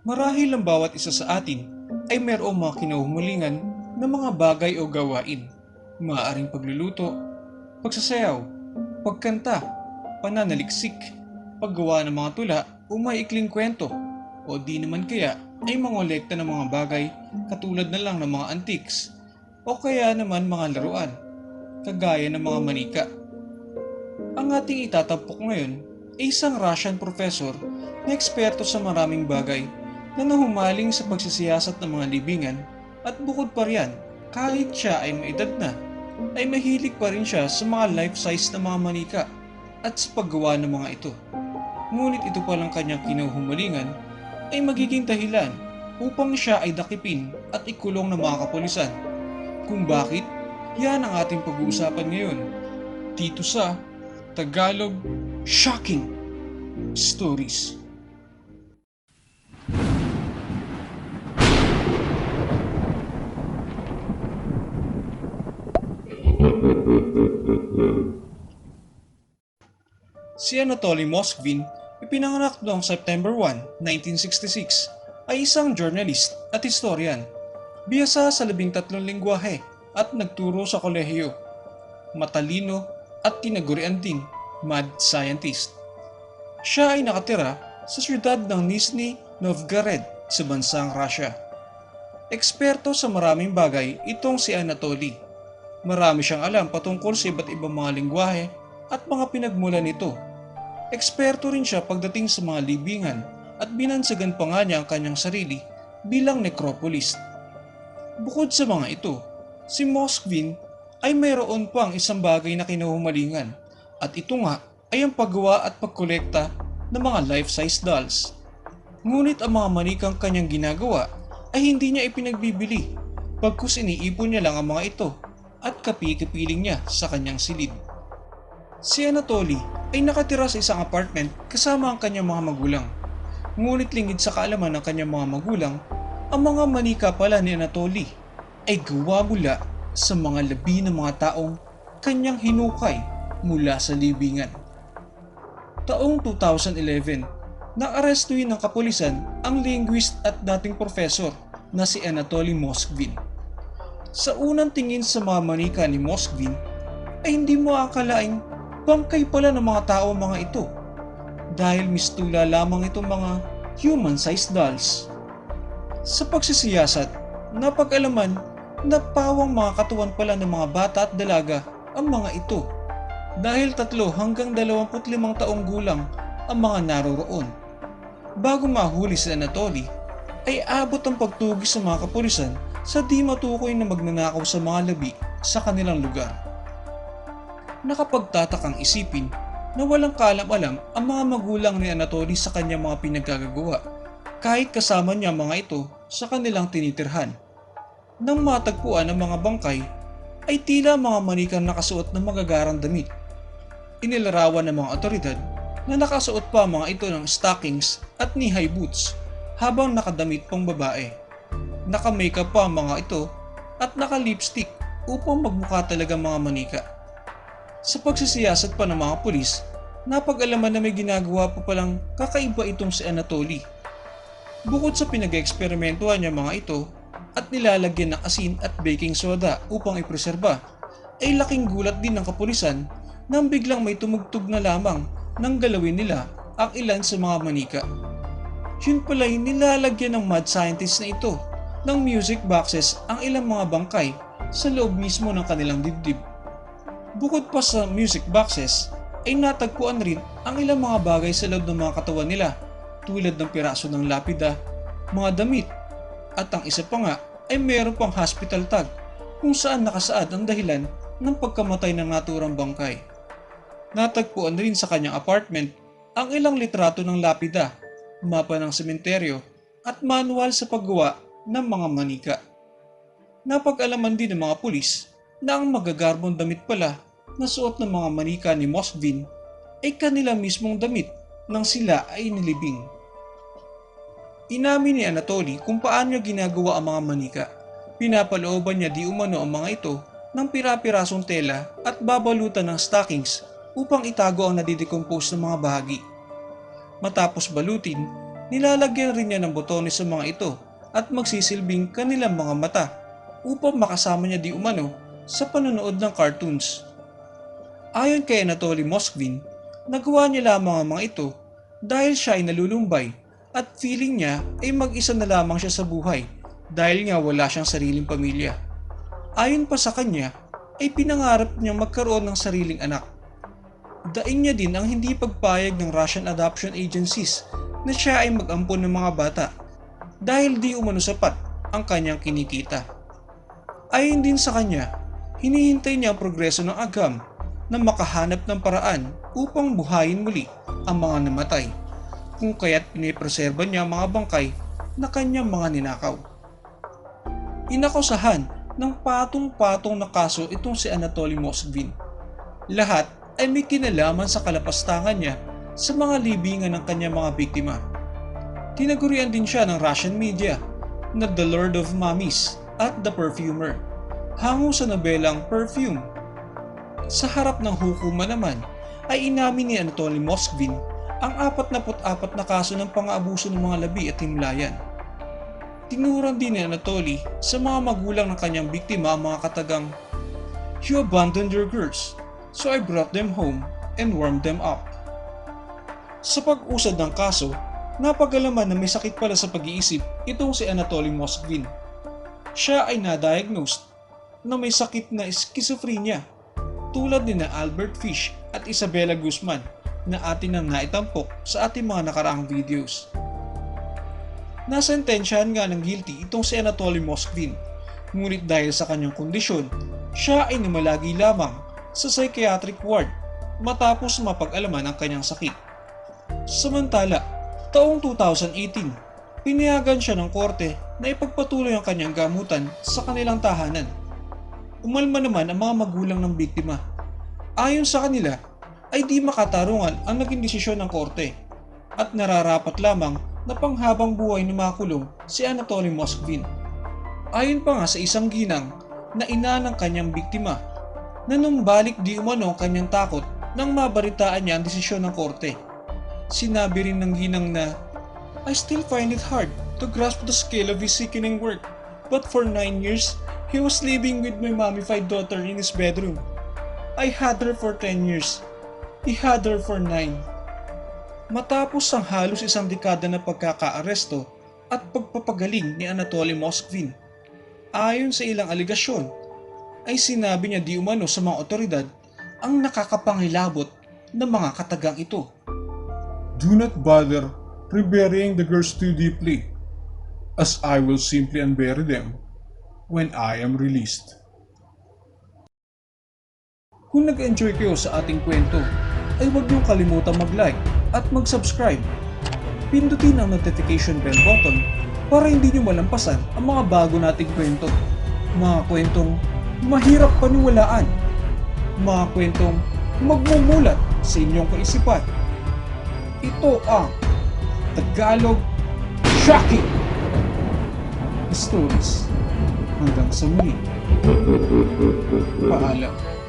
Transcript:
Marahil ang bawat isa sa atin ay mayroong mga kinauhumalingan na mga bagay o gawain. Maaaring pagluluto, pagsasayaw, pagkanta, pananaliksik, paggawa ng mga tula o maikling kwento o di naman kaya ay mangolekta ng mga bagay katulad na lang ng mga antiques o kaya naman mga laruan kagaya ng mga manika. Ang ating itatampok ngayon ay isang Russian professor na eksperto sa maraming bagay na nahumaling sa pagsisiyasat ng mga libingan at bukod pa riyan, kahit siya ay maedad na, ay mahilig pa rin siya sa mga life-size na mga manika at sa paggawa ng mga ito. Ngunit ito palang kanyang kinuhumalingan ay magiging dahilan upang siya ay dakipin at ikulong ng mga kapulisan. Kung bakit, yan ang ating pag-uusapan ngayon. Dito sa Tagalog Shocking Stories. Si Anatoly Moskvin, ipinanganak noong September 1, 1966, ay isang journalist at historian. Biyasa sa labing tatlong lingwahe at nagturo sa kolehiyo. Matalino at tinagurian ding mad scientist. Siya ay nakatira sa siyudad ng Nizhny Novgorod sa bansang Russia. Eksperto sa maraming bagay itong si Anatoly. Marami siyang alam patungkol sa iba't ibang mga lingwahe at mga pinagmulan nito. Eksperto rin siya pagdating sa mga libingan at binansagan pa nga niya ang kanyang sarili bilang necropolist. Bukod sa mga ito, si Moskvin ay mayroon pang isang bagay na kinuhumalingan at ito nga ay ang paggawa at pagkolekta ng mga life-size dolls. Ngunit ang mga manikang kanyang ginagawa ay hindi niya ipinagbibili pagkus iniipon niya lang ang mga ito at kapi-kapiling niya sa kanyang silid. Si Anatoly ay nakatira sa isang apartment kasama ang kanyang mga magulang. Ngunit lingid sa kaalaman ng kanyang mga magulang, ang mga manika pala ni Anatoly ay gawa mula sa mga labi ng mga taong kanyang hinukay mula sa libingan. Taong 2011, naarestuhin ng kapulisan ang linguist at dating profesor na si Anatoly Moskvin. Sa unang tingin sa mga manika ni Moskvin, ay hindi mo akalaing bangkay pala ng mga tao mga ito dahil mistula lamang itong mga human-sized dolls. Sa pagsisiyasat, napag-alaman na pawang mga katuwan pala ng mga bata at dalaga ang mga ito dahil tatlo hanggang 25 taong gulang ang mga naroroon. Bago mahuli si Anatoly, ay abot ang pagtugis sa mga kapulisan sa di matukoy na magnanakaw sa mga labi sa kanilang lugar. Nakapagtatakang isipin na walang kalam-alam ang mga magulang ni Anatoly sa kanyang mga pinagkagagawa kahit kasama niya mga ito sa kanilang tinitirhan. Nang matagpuan ang mga bangkay ay tila mga manikang nakasuot ng magagarang damit. Inilarawan ng mga otoridad na nakasuot pa mga ito ng stockings at knee-high boots habang nakadamit pang babae. Naka-makeup pa ang mga ito at naka-lipstick upang magmukha talaga mga manika. Sa pagsisiyasat pa ng mga pulis, napag-alaman na may ginagawa pa palang kakaiba itong si Anatoly. Bukod sa pinag-eksperimentuhan niya mga ito at nilalagyan ng asin at baking soda upang ipreserba, ay laking gulat din ng kapulisan nang biglang may tumugtog na lamang nang galawin nila ang ilan sa mga manika. Yun pala'y nilalagyan ng mad scientist na ito ng music boxes ang ilang mga bangkay sa loob mismo ng kanilang dibdib. Bukod pa sa music boxes, ay natagpuan rin ang ilang mga bagay sa loob ng mga katawan nila tulad ng piraso ng lapida, mga damit, at ang isa pa nga ay mayroon pang hospital tag kung saan nakasaad ang dahilan ng pagkamatay ng naturang bangkay. Natagpuan rin sa kanyang apartment ang ilang litrato ng lapida, mapa ng sementeryo, at manual sa paggawa ng mga manika. Napag-alaman din ng mga pulis na ang magagarbong damit pala na suot ng mga manika ni Moskvin ay kanila mismong damit nang sila ay nilibing. Inamin ni Anatoly kung paano niya ginagawa ang mga manika. Pinapalooban niya di umano ang mga ito ng pira-pirasong tela at babalutan ng stockings upang itago ang nadidecompose ng mga bahagi. Matapos balutin, nilalagyan rin niya ng botones sa mga ito at magsisilbing kanilang mga mata upang makasama niya di umano sa panonood ng cartoons. Ayon kay Anatoly Moskvin, nagawa niya lamang ang mga ito dahil siya ay nalulumbay at feeling niya ay mag-isa na lamang siya sa buhay dahil nga wala siyang sariling pamilya. Ayon pa sa kanya, ay pinangarap niyang magkaroon ng sariling anak. Daing niya din ang hindi pagpayag ng Russian adoption agencies na siya ay mag-ampon ng mga bata dahil di umano sapat ang kanyang kinikita. Ayon din sa kanya, hinihintay niya ang progreso ng agam na makahanap ng paraan upang buhayin muli ang mga namatay kung kaya't pinipreserba niya ang mga bangkay na kanyang mga ninakaw. Inakusahan ng patong-patong na kaso itong si Anatoly Moskvin. Lahat ay may kinalaman sa kalapastangan niya sa mga libingan ng kanyang mga biktima. Tinagurian din siya ng Russian media na The Lord of Mummies at The Perfumer, hango sa nobelang Perfume. Sa harap ng hukuman naman ay inamin ni Anatoly Moskvin ang 44 na kaso ng pang-aabuso ng mga labi at himlayan. Tinuran din ni Anatoly sa mga magulang ng kanyang biktima ang mga katagang You abandoned your girls, so I brought them home and warmed them up. Sa pag-usad ng kaso, napagalaman na may sakit pala sa pag-iisip itong si Anatoly Moskvin. Siya ay na-diagnosed na may sakit na schizophrenia tulad ni na Albert Fish at Isabella Guzman na atin ang naitampok sa ating mga nakaraang videos. Nasentensyahan nga ng guilty itong si Anatoly Moskvin, ngunit dahil sa kanyang kondisyon, siya ay namalagi lamang sa psychiatric ward matapos mapag-alaman ang kanyang sakit. Samantala, taong 2018, pinayagan siya ng korte na ipagpatuloy ang kanyang gamutan sa kanilang tahanan. Umalma naman ang mga magulang ng biktima. Ayon sa kanila, ay di makatarungan ang naging desisyon ng korte at nararapat lamang na panghabang buhay na makulong si Anatoly Moskvin. Ayon pa nga sa isang ginang na ina ng kanyang biktima na numbalik di umano ang kanyang takot nang mabaritaan niya ang desisyon ng korte. Sinabi rin ng ginang na, I still find it hard to grasp the scale of his sickening work, but for nine years, he was living with my mummified daughter in his bedroom. I had her for 10 years. He had her for 9. Matapos ang halos isang dekada na pagkakaaresto at pagpapagaling ni Anatoly Moskvin, ayon sa ilang aligasyon, ay sinabi niya di umano sa mga otoridad ang nakakapangilabot ng mga katagang ito. Do not bother preburying the girls too deeply, as I will simply unbury them when I am released. Kung nag-enjoy kayo sa ating kwento, ay huwag niyong kalimutan mag-like at mag-subscribe. Pindutin ang notification bell button para hindi niyo malampasan ang mga bago nating kwento. Mga kwentong mahirap paniwalaan. Mga kwentong magmumulat sa inyong kaisipan. Ito ang Tagalog Shocking Stories. Hanggang sa muli. Paalam.